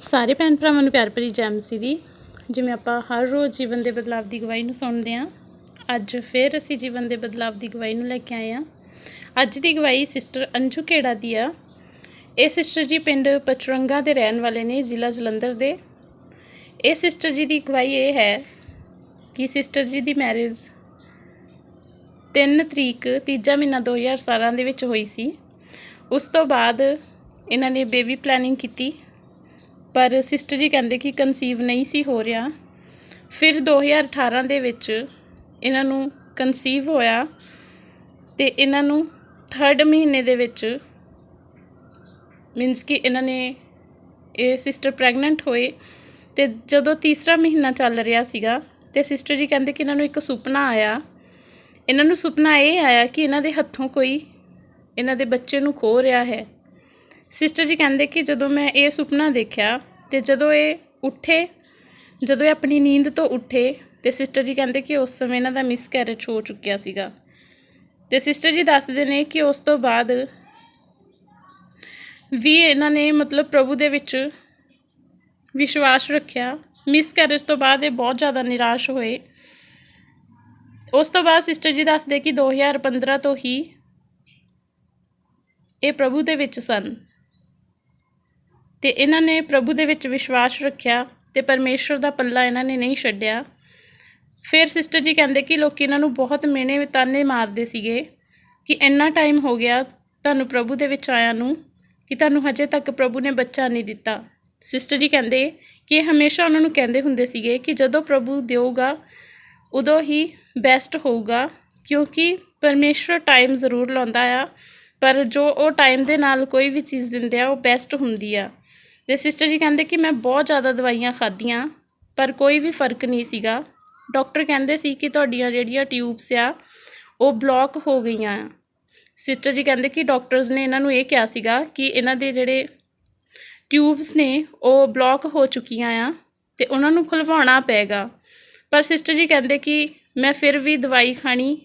ਸਾਰੇ ਭੈਣ ਭਰਾਵਾਂ ਨੂੰ ਪਿਆਰ ਭਰੀ ਜੈ ਮਸੀਹ ਦੀ। ਜਿਵੇਂ ਆਪਾਂ ਹਰ ਰੋਜ਼ ਜੀਵਨ ਦੇ ਬਦਲਾਵ ਦੀ ਗਵਾਹੀ ਨੂੰ ਸੁਣਦੇ ਹਾਂ, ਅੱਜ ਫਿਰ ਅਸੀਂ ਜੀਵਨ ਦੇ ਬਦਲਾਵ ਦੀ ਗਵਾਹੀ ਨੂੰ ਲੈ ਕੇ ਆਏ ਹਾਂ। ਅੱਜ ਦੀ ਗਵਾਹੀ ਸਿਸਟਰ ਅੰਜੂ ਖੇੜਾ ਦੀ ਆ। ਇਹ ਸਿਸਟਰ ਜੀ ਪਿੰਡ ਪਚਰੰਗਾ ਦੇ ਰਹਿਣ ਵਾਲੇ ਨੇ, ਜ਼ਿਲ੍ਹਾ ਜਲੰਧਰ ਦੇ। ਇਹ ਸਿਸਟਰ ਜੀ ਦੀ ਗਵਾਹੀ ਇਹ ਹੈ ਕਿ ਸਿਸਟਰ ਜੀ ਦੀ ਮੈਰਿਜ 3 ਤਰੀਕ, ਤੀਜਾ ਮਹੀਨਾ 2017 ਦੇ ਵਿੱਚ ਹੋਈ ਸੀ। ਉਸ ਤੋਂ ਬਾਅਦ ਇਹਨਾਂ ਨੇ ਬੇਬੀ ਪਲੈਨਿੰਗ ਕੀਤੀ। ਪਰ ਸਿਸਟਰ ਜੀ ਕਹਿੰਦੇ ਕਿ ਕਨਸੀਵ ਨਹੀਂ ਸੀ ਹੋ ਰਿਹਾ। ਫਿਰ 2018 ਦੇ ਵਿੱਚ ਇਹਨਾਂ ਨੂੰ ਕਨਸੀਵ ਹੋਇਆ ਤੇ ਇਹਨਾਂ ਨੂੰ 3rd ਮਹੀਨੇ ਦੇ ਵਿੱਚ ਮੀਨਸ ਕਿ ਇਹਨਾਂ ਨੇ ਇਹ ਸਿਸਟਰ ਪ੍ਰੈਗਨੈਂਟ ਹੋਏ ਤੇ ਜਦੋਂ ਤੀਸਰਾ ਮਹੀਨਾ ਚੱਲ ਰਿਹਾ ਸੀਗਾ ਤੇ ਸਿਸਟਰ ਜੀ ਕਹਿੰਦੇ ਕਿ ਇਹਨਾਂ ਨੂੰ ਇੱਕ ਸੁਪਨਾ ਆਇਆ। ਇਹਨਾਂ ਨੂੰ ਸੁਪਨਾ ਇਹ ਆਇਆ ਕਿ ਇਹਨਾਂ ਦੇ ਹੱਥੋਂ ਕੋਈ ਇਹਨਾਂ ਦੇ ਬੱਚੇ ਨੂੰ ਖੋ ਰਿਹਾ ਹੈ। ਸਿਸਟਰ ਜੀ ਕਹਿੰਦੇ ਕਿ ਜਦੋਂ ਮੈਂ ਇਹ ਸੁਪਨਾ ਦੇਖਿਆ ਅਤੇ ਜਦੋਂ ਇਹ ਉੱਠੇ, ਜਦੋਂ ਇਹ ਆਪਣੀ ਨੀਂਦ ਤੋਂ ਉੱਠੇ, ਤੇ ਸਿਸਟਰ ਜੀ ਕਹਿੰਦੇ ਕਿ ਉਸ ਸਮੇਂ ਇਹਨਾਂ ਦਾ ਮਿਸਕੈਰੇਜ ਹੋ ਚੁੱਕਿਆ ਸੀਗਾ। ਅਤੇ ਸਿਸਟਰ ਜੀ ਦੱਸਦੇ ਨੇ ਕਿ ਉਸ ਤੋਂ ਬਾਅਦ ਵੀ ਇਹਨਾਂ ਨੇ ਮਤਲਬ ਪ੍ਰਭੂ ਦੇ ਵਿੱਚ ਵਿਸ਼ਵਾਸ ਰੱਖਿਆ। ਮਿਸਕੈਰੇਜ ਤੋਂ ਬਾਅਦ ਇਹ ਬਹੁਤ ਜ਼ਿਆਦਾ ਨਿਰਾਸ਼ ਹੋਏ। ਉਸ ਤੋਂ ਬਾਅਦ ਸਿਸਟਰ ਜੀ ਦੱਸਦੇ ਕਿ 2015 ਤੋਂ ਹੀ ਇਹ ਪ੍ਰਭੂ ਦੇ ਵਿੱਚ ਸਨ। ਤੇ ਇਹਨਾਂ ਨੇ ਪ੍ਰਭੂ ਦੇ ਵਿੱਚ ਵਿਸ਼ਵਾਸ ਰੱਖਿਆ ਤੇ ਪਰਮੇਸ਼ਰ ਦਾ ਪੱਲਾ ਇਹਨਾਂ ਨੇ ਨਹੀਂ ਛੱਡਿਆ। ਫਿਰ ਸਿਸਟਰ ਜੀ ਕਹਿੰਦੇ ਕਿ ਲੋਕੀ ਇਹਨਾਂ ਨੂੰ ਬਹੁਤ ਮਿਹਣੇ ਤਾਨੇ ਮਾਰਦੇ ਸੀਗੇ ਕਿ ਇੰਨਾ ਟਾਈਮ ਹੋ ਗਿਆ ਤੁਹਾਨੂੰ ਪ੍ਰਭੂ ਦੇ ਵਿੱਚ ਆਇਆ ਨੂੰ ਕਿ ਤੁਹਾਨੂੰ ਹਜੇ ਤੱਕ ਪ੍ਰਭੂ ਨੇ ਬੱਚਾ ਨਹੀਂ ਦਿੱਤਾ। ਸਿਸਟਰ ਜੀ ਕਹਿੰਦੇ ਕਿ ਇਹ ਹਮੇਸ਼ਾ ਉਹਨਾਂ ਨੂੰ ਕਹਿੰਦੇ ਹੁੰਦੇ ਸੀਗੇ ਕਿ ਜਦੋਂ ਪ੍ਰਭੂ ਦਿਓਗਾ, ਉਦੋਂ ਹੀ ਬੈਸਟ ਹੋਊਗਾ, ਕਿਉਂਕਿ ਪਰਮੇਸ਼ਰ ਟਾਈਮ ਜ਼ਰੂਰ ਲਾਉਂਦਾ ਆ, ਪਰ ਜੋ ਉਹ ਟਾਈਮ ਦੇ ਨਾਲ ਕੋਈ ਵੀ ਚੀਜ਼ ਦਿੰਦੇ ਆ, ਉਹ ਬੈਸਟ ਹੁੰਦੀ ਆ। ਤੇ ਸਿਸਟਰ ਜੀ ਕਹਿੰਦੇ ਕਿ ਮੈਂ ਬਹੁਤ ਜ਼ਿਆਦਾ ਦਵਾਈਆਂ ਖਾਧੀਆਂ, ਪਰ ਕੋਈ ਵੀ ਫ਼ਰਕ ਨਹੀਂ ਸੀਗਾ। ਡਾਕਟਰ ਕਹਿੰਦੇ ਸੀ ਕਿ ਤੁਹਾਡੀਆਂ ਜਿਹੜੀਆਂ ਟਿਊਬਸ ਆ, ਉਹ ਬਲੌਕ ਹੋ ਗਈਆਂ। ਆ ਸਿਸਟਰ ਜੀ ਕਹਿੰਦੇ ਕਿ ਡਾਕਟਰਸ ਨੇ ਇਹਨਾਂ ਨੂੰ ਇਹ ਕਿਹਾ ਸੀਗਾ ਕਿ ਇਹਨਾਂ ਦੇ ਜਿਹੜੇ ਟਿਊਬਸ ਨੇ, ਉਹ ਬਲੌਕ ਹੋ ਚੁੱਕੀਆਂ ਆ ਤੇ ਉਹਨਾਂ ਨੂੰ ਖੁਲਵਾਉਣਾ ਪਏਗਾ। ਪਰ ਸਿਸਟਰ ਜੀ ਕਹਿੰਦੇ ਕਿ ਮੈਂ ਫਿਰ ਵੀ ਦਵਾਈ ਖਾਣੀ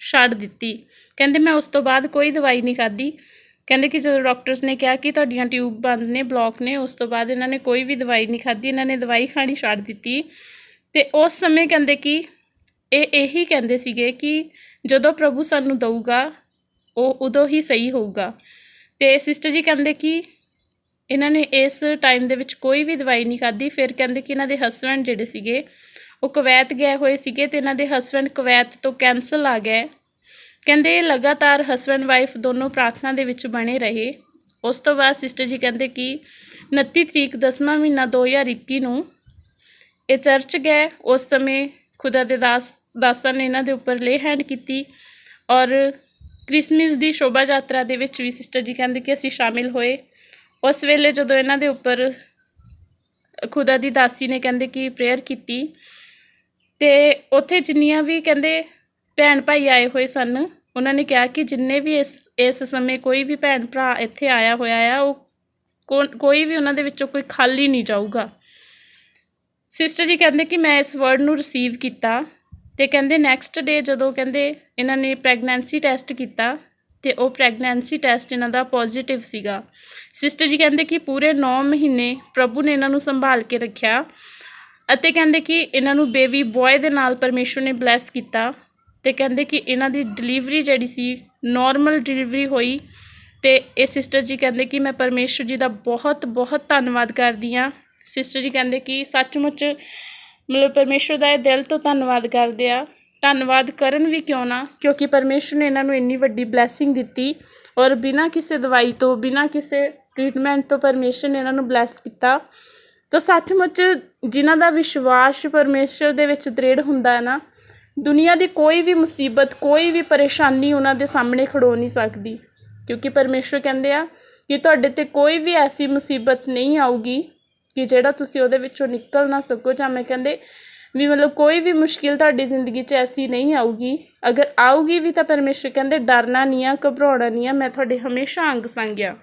ਛੱਡ ਦਿੱਤੀ। ਕਹਿੰਦੇ ਮੈਂ ਉਸ ਤੋਂ ਬਾਅਦ ਕੋਈ ਦਵਾਈ ਨਹੀਂ ਖਾਧੀ। ਕਹਿੰਦੇ ਕਿ ਜਦੋਂ ਡਾਕਟਰਸ ਨੇ ਕਿਹਾ ਕਿ ਤੁਹਾਡੀਆਂ ਟਿਊਬ ਬੰਦ ਨੇ ਬਲੌਕ ਨੇ, ਉਸ ਤੋਂ ਬਾਅਦ ਇਹਨਾਂ ਨੇ ਕੋਈ ਵੀ ਦਵਾਈ ਨਹੀਂ ਖਾਧੀ, ਇਹਨਾਂ ਨੇ ਦਵਾਈ ਖਾਣੀ ਛੱਡ ਦਿੱਤੀ। ਤੇ ਉਸ ਸਮੇਂ ਕਹਿੰਦੇ ਕਿ ਇਹ ਇਹੀ ਕਹਿੰਦੇ ਸੀਗੇ ਕਿ ਜਦੋਂ ਪ੍ਰਭੂ ਸਾਨੂੰ ਦਊਗਾ, ਉਹ ਉਦੋਂ ਹੀ ਸਹੀ ਹੋਊਗਾ। ਤੇ ਸਿਸਟਰ ਜੀ ਕਹਿੰਦੇ ਕਿ ਇਹਨਾਂ ਨੇ ਇਸ ਟਾਈਮ ਦੇ ਵਿੱਚ ਕੋਈ ਵੀ ਦਵਾਈ ਨਹੀਂ ਖਾਧੀ, ਫਿਰ ਕਹਿੰਦੇ ਕਿ ਇਹਨਾਂ ਦੇ ਹਸਬੰਡ ਜਿਹੜੇ ਸੀਗੇ, ਉਹ ਕੁਵੈਤ ਗਏ ਹੋਏ ਸੀਗੇ ਤੇ ਇਹਨਾਂ ਦੇ ਹਸਬੰਡ ਕੁਵੈਤ ਤੋਂ ਕੈਂਸਲ ਆ ਗਏ। ਕਹਿੰਦੇ, ਲਗਾਤਾਰ ਹਸਬੰਡ ਵਾਈਫ ਦੋਨੋਂ ਪ੍ਰਾਰਥਨਾ ਦੇ ਵਿੱਚ ਬਣੇ ਰਹੇ। ਉਸ ਤੋਂ ਬਾਅਦ ਸਿਸਟਰ ਜੀ ਕਹਿੰਦੇ ਕਿ 29 ਤਰੀਕ 10ਵਾਂ ਮਹੀਨਾ 2021 ਨੂੰ ਇਹ ਚਰਚ ਗਏ। ਉਸ ਸਮੇਂ ਖੁਦਾ ਦੇ ਦਾਸ, ਦਾਸਾਂ ਨੇ ਇਹਨਾਂ ਦੇ ਉੱਪਰ ਲੇ ਹੈਂਡ ਕੀਤੀ ਔਰ ਕ੍ਰਿਸਮਸ ਦੀ ਸ਼ੋਭਾ ਯਾਤਰਾ ਦੇ ਵਿੱਚ ਵੀ ਸਿਸਟਰ ਜੀ ਕਹਿੰਦੇ ਕਿ ਅਸੀਂ ਸ਼ਾਮਿਲ ਹੋਏ। ਉਸ ਵੇਲੇ ਜਦੋਂ ਇਹਨਾਂ ਦੇ ਉੱਪਰ ਖੁਦਾ ਦੀ ਦਾਸੀ ਨੇ ਕਹਿੰਦੇ ਕਿ ਪ੍ਰੇਅਰ ਕੀਤੀ, ਤੇ ਉੱਥੇ ਜਿੰਨੀਆਂ ਵੀ ਕਹਿੰਦੇ ਭੈਣ ਭਾਈ ਆਏ ਹੋਏ ਸਨ। ਉਹਨਾਂ ਨੇ ਕਿਹਾ ਕਿ ਜਿੰਨੇ ਵੀ ਇਸ ਇਸ ਸਮੇਂ ਕੋਈ ਵੀ ਭੈਣ ਭਰਾ ਇੱਥੇ ਆਇਆ ਹੋਇਆ ਆ, ਉਹ ਕੋਈ ਵੀ ਉਹਨਾਂ ਦੇ ਵਿੱਚੋਂ ਕੋਈ ਖਾਲੀ ਨਹੀਂ ਜਾਊਗਾ। ਸਿਸਟਰ ਜੀ ਕਹਿੰਦੇ ਕਿ ਮੈਂ ਇਸ ਵਰਡ ਨੂੰ ਰਿਸੀਵ ਕੀਤਾ ਤੇ ਕਹਿੰਦੇ ਨੈਕਸਟ ਡੇ ਜਦੋਂ ਕਹਿੰਦੇ ਇਹਨਾਂ ਨੇ ਪ੍ਰੈਗਨੈਂਸੀ ਟੈਸਟ ਕੀਤਾ ਤੇ ਉਹ ਪ੍ਰੈਗਨੈਂਸੀ ਟੈਸਟ ਇਹਨਾਂ ਦਾ ਪੋਜ਼ਿਟਿਵ ਸੀਗਾ। ਸਿਸਟਰ ਜੀ ਕਹਿੰਦੇ ਕਿ ਪੂਰੇ 9 ਮਹੀਨੇ ਪ੍ਰਭੂ ਨੇ ਇਹਨਾਂ ਨੂੰ ਸੰਭਾਲ ਕੇ ਰੱਖਿਆ ਅਤੇ ਕਹਿੰਦੇ ਕਿ ਇਹਨਾਂ ਨੂੰ ਬੇਬੀ ਬॉय ਦੇ ਨਾਲ ਪਰਮੇਸ਼ਰ ਨੇ ਬਲੈਸ ਕੀਤਾ। ਅਤੇ ਕਹਿੰਦੇ ਕਿ ਇਹਨਾਂ ਦੀ ਡਿਲੀਵਰੀ ਜਿਹੜੀ ਸੀ ਨੋਰਮਲ ਡਿਲੀਵਰੀ ਹੋਈ ਅਤੇ ਇਹ ਸਿਸਟਰ ਜੀ ਕਹਿੰਦੇ ਕਿ ਮੈਂ ਪਰਮੇਸ਼ਰ ਜੀ ਦਾ ਬਹੁਤ ਬਹੁਤ ਧੰਨਵਾਦ ਕਰਦੀ ਹਾਂ। ਸਿਸਟਰ ਜੀ ਕਹਿੰਦੇ ਕਿ ਸੱਚਮੁੱਚ ਮਤਲਬ ਪਰਮੇਸ਼ਰ ਦਾ ਇਹ ਦਿਲ ਤੋਂ ਧੰਨਵਾਦ ਕਰਦੇ ਆ। ਧੰਨਵਾਦ ਕਰਨ ਵੀ ਕਿਉਂ ਨਾ? ਕਿਉਂਕਿ ਪਰਮੇਸ਼ਰ ਨੇ ਇਹਨਾਂ ਨੂੰ ਇੰਨੀ ਵੱਡੀ ਬਲੇਸਿੰਗ ਦਿੱਤੀ ਔਰ ਬਿਨਾਂ ਕਿਸੇ ਦਵਾਈ ਤੋਂ, ਬਿਨਾਂ ਕਿਸੇ ਟ੍ਰੀਟਮੈਂਟ ਤੋਂ ਪਰਮੇਸ਼ਰ ਨੇ ਇਹਨਾਂ ਨੂੰ ਬਲੈਸ ਕੀਤਾ। ਤਾਂ ਸੱਚਮੁੱਚ ਜਿਨ੍ਹਾਂ ਦਾ ਵਿਸ਼ਵਾਸ ਪਰਮੇਸ਼ਰ ਦੇ ਵਿੱਚ ਦ੍ਰਿੜ ਹੁੰਦਾ ਹੈ ਨਾ ਦੁਨੀਆ ਦੀ ਕੋਈ ਵੀ ਮੁਸੀਬਤ, ਕੋਈ ਵੀ ਪਰੇਸ਼ਾਨੀ ਉਹਨਾਂ ਦੇ ਸਾਹਮਣੇ ਖੜੋ ਨਹੀਂ ਸਕਦੀ। ਕਿਉਂਕਿ ਪਰਮੇਸ਼ਰ ਕਹਿੰਦੇ ਆ ਕਿ ਤੁਹਾਡੇ ਤੇ ਕੋਈ ਵੀ ਐਸੀ ਮੁਸੀਬਤ ਨਹੀਂ ਆਊਗੀ ਕਿ ਜਿਹੜਾ ਤੁਸੀਂ ਉਹਦੇ ਵਿੱਚੋਂ ਨਿਕਲ ਨਾ ਸਕੋ। ਜਾਂ ਮੈਂ ਕਹਿੰਦੇ ਵੀ ਮਤਲਬ ਕੋਈ ਵੀ ਮੁਸ਼ਕਿਲ ਤੁਹਾਡੀ ਜ਼ਿੰਦਗੀ 'ਚ ਐਸੀ ਨਹੀਂ ਆਊਗੀ। ਅਗਰ ਆਊਗੀ ਵੀ ਤਾਂ ਪਰਮੇਸ਼ਰ ਕਹਿੰਦੇ, ਡਰਨਾ ਨਹੀਂ ਆ, ਘਬਰਾਉਣਾ ਨਹੀਂ ਆ, ਮੈਂ ਤੁਹਾਡੇ ਹਮੇਸ਼ਾ ਅੰਗ ਸੰਗ ਆ।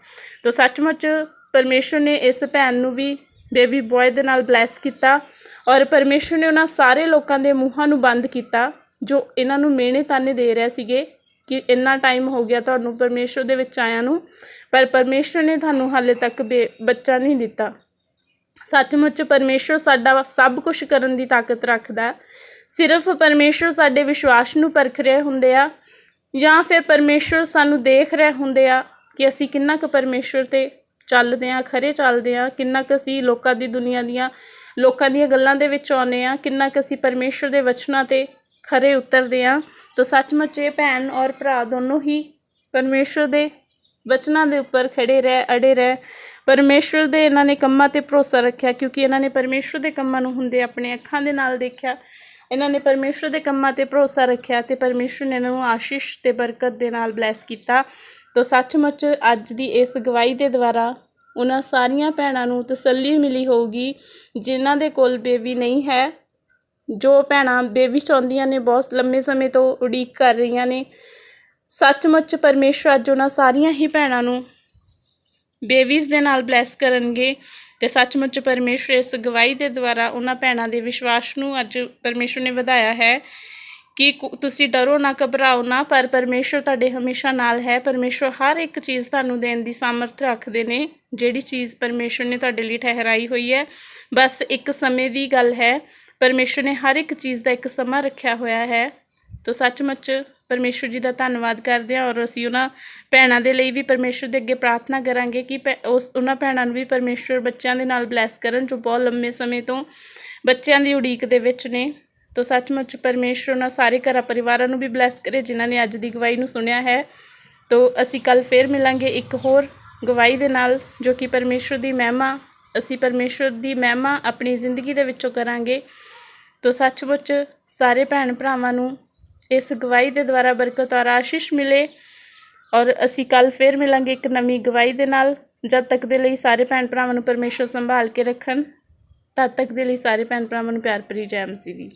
ਤਾਂ ਸੱਚਮੁੱਚ ਪਰਮੇਸ਼ਰ ਨੇ ਇਸ ਭੈਣ ਨੂੰ ਵੀ ਬੇਬੀ ਬॉय ਦੇ ਨਾਲ ਬਲੈਸ ਕੀਤਾ ਔਰ ਪਰਮੇਸ਼ਰ ਨੇ ਉਹਨਾਂ ਸਾਰੇ ਲੋਕਾਂ ਦੇ ਮੂੰਹਾਂ ਨੂੰ ਬੰਦ ਕੀਤਾ, ਜੋ ਇਹਨਾਂ ਨੂੰ ਮਿਹਣੇ ਤਾਨੇ ਦੇ ਰਹੇ ਸੀਗੇ ਕਿ ਇੰਨਾ ਟਾਈਮ ਹੋ ਗਿਆ ਤੁਹਾਨੂੰ ਪਰਮੇਸ਼ਰ ਦੇ ਵਿੱਚ ਆਇਆਂ ਨੂੰ, ਪਰ ਪਰਮੇਸ਼ਰ ਨੇ ਤੁਹਾਨੂੰ ਹਾਲੇ ਤੱਕ ਬੇ- ਬੱਚਾ ਨਹੀਂ ਦਿੱਤਾ। ਸੱਚਮੁੱਚ ਪਰਮੇਸ਼ਰ ਸਾਡਾ ਸਭ ਕੁਝ ਕਰਨ ਦੀ ਤਾਕਤ ਰੱਖਦਾ ਸਿਰਫ ਪਰਮੇਸ਼ਰ ਸਾਡੇ ਵਿਸ਼ਵਾਸ ਨੂੰ ਪਰਖ ਰਹੇ ਹੁੰਦੇ ਆ ਜਾਂ ਫਿਰ ਪਰਮੇਸ਼ਰ ਸਾਨੂੰ ਦੇਖ ਰਹੇ ਹੁੰਦੇ ਆ ਕਿ ਅਸੀਂ ਕਿੰਨਾ ਕੁ ਪਰਮੇਸ਼ਰ ਤੇ ਚੱਲਦੇ ਆ ਖਰੇ ਚੱਲਦੇ ਆ ਕਿੰਨਾ ਕੁ ਅਸੀਂ ਲੋਕਾਂ ਦੀ ਦੁਨੀਆ ਦੀਆਂ, ਲੋਕਾਂ ਦੀਆਂ ਗੱਲਾਂ ਦੇ ਵਿੱਚ ਆਉਂਦੇ ਆ ਕਿੰਨਾ ਕੁ ਅਸੀਂ ਪਰਮੇਸ਼ਰ ਦੇ ਵਚਨਾਂ ਤੇ ਖਰੇ ਉਤਰਦੇ ਆ ਤਾਂ ਸੱਚਮੁੱਚ ਇਹ ਭੈਣ ਔਰ ਭਰਾ ਦੋਨੋਂ ਹੀ ਪਰਮੇਸ਼ਰ ਦੇ ਵਚਨਾਂ ਦੇ ਉੱਪਰ ਖੜੇ ਰਹਿ, ਅੜੇ ਰਹਿ। ਪਰਮੇਸ਼ਰ ਦੇ ਇਹਨਾਂ ਨੇ ਕੰਮਾਂ ਤੇ ਭਰੋਸਾ ਰੱਖਿਆ, ਕਿਉਂਕਿ ਇਹਨਾਂ ਨੇ ਪਰਮੇਸ਼ਰ ਦੇ ਕੰਮਾਂ ਨੂੰ ਹੁੰਦੇ ਆਪਣੇ ਅੱਖਾਂ ਦੇ ਨਾਲ ਦੇਖਿਆ। ਇਹਨਾਂ ਨੇ ਪਰਮੇਸ਼ਰ ਦੇ ਕੰਮਾਂ ਤੇ ਭਰੋਸਾ ਰੱਖਿਆ ਤੇ ਪਰਮੇਸ਼ਰ ਨੇ ਇਹਨਾਂ ਨੂੰ ਆਸ਼ੀਸ਼ ਤੇ ਬਰਕਤ ਦੇ ਨਾਲ ਬਲੈਸ ਕੀਤਾ। ਤੋ ਸੱਚਮੁੱਚ ਅੱਜ ਦੀ ਇਸ ਗਵਾਹੀ ਦੇ ਦੁਆਰਾ ਉਹਨਾਂ ਸਾਰੀਆਂ ਭੈਣਾਂ ਨੂੰ ਤਸੱਲੀ ਮਿਲੀ ਹੋਊਗੀ, ਜਿਨ੍ਹਾਂ ਦੇ ਕੋਲ ਬੇਬੀ ਨਹੀਂ ਹੈ। ਜੋ ਭੈਣਾਂ ਬੇਬੀ ਚਾਹੁੰਦੀਆਂ ਨੇ, ਬਹੁਤ ਲੰਮੇ ਸਮੇਂ ਤੋਂ ਉਡੀਕ ਕਰ ਰਹੀਆਂ ਨੇ। ਸੱਚਮੁੱਚ ਪਰਮੇਸ਼ਰ ਅੱਜ ਉਹਨਾਂ ਸਾਰੀਆਂ ਹੀ ਭੈਣਾਂ ਨੂੰ ਬੇਬੀਜ਼ ਦੇ ਨਾਲ ਬਲੈਸ ਕਰਨਗੇ ਤੇ ਸੱਚਮੁੱਚ ਪਰਮੇਸ਼ਰ ਇਸ ਗਵਾਹੀ ਦੇ ਦੁਆਰਾ ਉਹਨਾਂ ਭੈਣਾਂ ਦੇ ਵਿਸ਼ਵਾਸ ਨੂੰ ਅੱਜ ਪਰਮੇਸ਼ਰ ਨੇ ਵਧਾਇਆ ਹੈ। ਕਿ ਕੁ- ਤੁਸੀਂ ਡਰੋ ਨਾ, ਘਬਰਾਓ ਨਾ, ਪਰ ਪਰਮੇਸ਼ਰ ਤੁਹਾਡੇ ਹਮੇਸ਼ਾ ਨਾਲ ਹੈ। ਪਰਮੇਸ਼ਰ ਹਰ ਇੱਕ ਚੀਜ਼ ਤੁਹਾਨੂੰ ਦੇਣ ਦੀ ਸਮਰੱਥ ਰੱਖਦੇ ਨੇ। ਜਿਹੜੀ ਚੀਜ਼ ਪਰਮੇਸ਼ਰ ਨੇ ਤੁਹਾਡੇ ਲਈ ਠਹਿਰਾਈ ਹੋਈ ਹੈ, ਬਸ ਇੱਕ ਸਮੇਂ ਦੀ ਗੱਲ ਹੈ। ਪਰਮੇਸ਼ਰ ਨੇ ਹਰ ਇੱਕ ਚੀਜ਼ ਦਾ ਇੱਕ ਸਮਾਂ ਰੱਖਿਆ ਹੋਇਆ ਹੈ। ਤੋ ਸੱਚਮੁੱਚ ਪਰਮੇਸ਼ਰ ਜੀ ਦਾ ਧੰਨਵਾਦ ਕਰਦੇ ਹਾਂ ਔਰ ਅਸੀਂ ਉਹਨਾਂ ਭੈਣਾਂ ਦੇ ਲਈ ਵੀ ਪਰਮੇਸ਼ਰ ਦੇ ਅੱਗੇ ਪ੍ਰਾਰਥਨਾ ਕਰਾਂਗੇ ਕਿ ਭੈ- ਉਸ ਉਹਨਾਂ ਭੈਣਾਂ ਨੂੰ ਵੀ ਪਰਮੇਸ਼ਰ ਬੱਚਿਆਂ ਦੇ ਨਾਲ ਬਲੈਸ ਕਰਨ ਜੋ ਬਹੁਤ ਲੰਮੇ ਸਮੇਂ ਤੋਂ ਬੱਚਿਆਂ ਦੀ ਉਡੀਕ ਦੇ ਵਿੱਚ ਨੇ। ਤੋ ਸੱਚਮੁੱਚ ਪਰਮੇਸ਼ਰ ਉਹਨਾਂ ਸਾਰੇ ਘਰਾਂ ਪਰਿਵਾਰਾਂ ਨੂੰ ਵੀ ਬਲੈਸ ਕਰੇ, ਜਿਨ੍ਹਾਂ ਨੇ ਅੱਜ ਦੀ ਗਵਾਹੀ ਨੂੰ ਸੁਣਿਆ ਹੈ। ਤੋ ਅਸੀਂ ਕੱਲ ਫੇਰ ਮਿਲਾਂਗੇ ਇੱਕ ਹੋਰ ਗਵਾਹੀ ਦੇ ਨਾਲ, ਜੋ ਕਿ ਪਰਮੇਸ਼ਰ ਦੀ ਮਹਿਮਾ, ਅਸੀਂ ਪਰਮੇਸ਼ਰ ਦੀ ਮਹਿਮਾ ਆਪਣੀ ਜ਼ਿੰਦਗੀ ਦੇ ਵਿੱਚੋਂ ਕਰਾਂਗੇ। ਤੋ ਸੱਚਮੁੱਚ ਸਾਰੇ ਭੈਣ ਭਰਾਵਾਂ ਨੂੰ ਇਸ ਗਵਾਹੀ ਦੇ ਦੁਆਰਾ ਬਰਕਤ ਔਰ ਆਸ਼ੀਸ਼ ਮਿਲੇ। ਔਰ ਅਸੀਂ ਕੱਲ ਫੇਰ ਮਿਲਾਂਗੇ ਇੱਕ ਨਵੀਂ ਗਵਾਹੀ ਦੇ ਨਾਲ, ਜਦ ਤੱਕ ਦੇ ਲਈ ਸਾਰੇ ਭੈਣ ਭਰਾਵਾਂ ਨੂੰ ਪਰਮੇਸ਼ਰ ਸੰਭਾਲ ਕੇ ਰੱਖਣ। ਤਦ ਤੱਕ ਦੇ ਲਈ ਸਾਰੇ ਭੈਣ ਭਰਾਵਾਂ ਨੂੰ ਪਿਆਰ ਭਰੀ ਜੈ ਮਸੀਹ ਦੀ।